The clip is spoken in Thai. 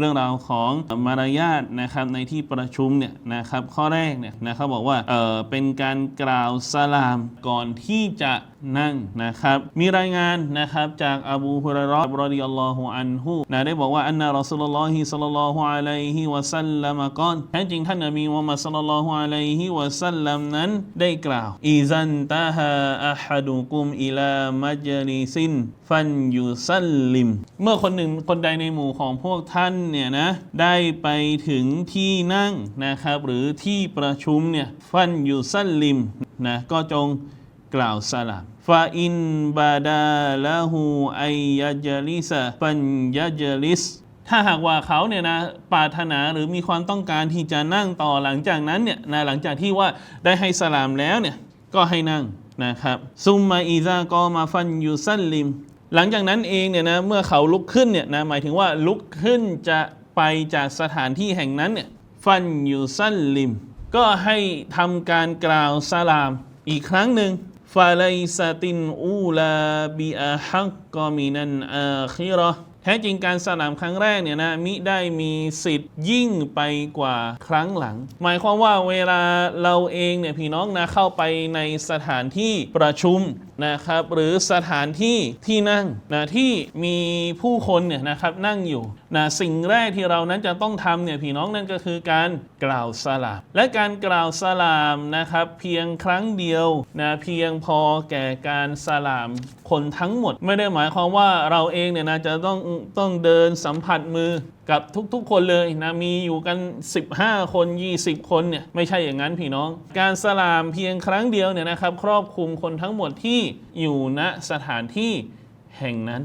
เรื่องราวของมารยาทนะครับในที่ประชุมเนี่ยนะครับข้อแรกเนี่ยนะครับบอกว่าเออเป็นการกล่าวสลามก่อนที่จะนั่งนะครับมีรายงานนะครับจากอบูฮุรอยเราะห์รอดิยัลลอฮุอันฮุนะได้บอกว่าอันนะรอซูลุลลอฮิศ็อลลัลลอฮุอะลัยฮิวะซัลลัมก่อนแท้จริงท่านนบีมุฮัมมัดศ็อลลัลลอฮุอะลัยฮิวะซัลลัมนั้นได้กล่าวอิซันตะฮาอะฮัดุกุมอิลามัจลิซินฟันยูซัลลิมเมื่อคนหนึ่งคนใดในหมู่ของพวกท่านเนี่ยนะได้ไปถึงที่นั่งนะครับหรือที่ประชุมเนี่ยฟันยูซัลลิมนะก็จงกล่าวสลามฟาอินบาดาละหูไอยาจลิสฟันยาจลิสถ้าหากว่าเขาเนี่ยนะปรารถนาหรือมีความต้องการที่จะนั่งต่อหลังจากนั้นเนี่ยนะหลังจากที่ว่าได้ให้สลามแล้วเนี่ยก็ให้นั่งนะครับซุมมาอีซากอมาฟันยูซัลลิม หลังจากนั้นเองเนี่ยนะเมื่อเขาลุกขึ้นเนี่ยนะหมายถึงว่าลุกขึ้นจะไปจากสถานที่แห่งนั้นเนี่ยฟันยูซันลิม ก็ให้ทำการกล่าวสลามอีกครั้งหนึ่งฟาไลซาตินอูลาบีอาฮักกอมินันอาคิราะ ท้จริงการสลามครั้งแรกเนี่ยนะมิได้มีสิทธิ์ยิ่งไปกว่าครั้งหลัง หมายความว่าเวลาเราเองเนี่ยพี่น้องนะเข้าไปในสถานที่ประชุมนะครับ หรือสถานที่ที่นั่งนะที่มีผู้คนเนี่ยนะครับนั่งอยู่นะสิ่งแรกที่เรานั้นจะต้องทำเนี่ยพี่น้องนั่นก็คือการกล่าวสลาม และการกล่าวสลามนะครับ เพียงครั้งเดียวนะเพียงพอแก่การสลามคนทั้งหมด ไม่ได้หมายความว่าเราเองเนี่ยนะจะต้องต้องเดินสัมผัสมือกับทุกๆ คนเลยนะมีอยู่กัน 15 คน 20 คนเนี่ยไม่ใช่อย่างนั้นพี่น้อง การสลามเพียงครั้งเดียวเนี่ยนะครับ ครอบคลุมคนทั้งหมดที่อยู่ณสถานที่แห่งนั้น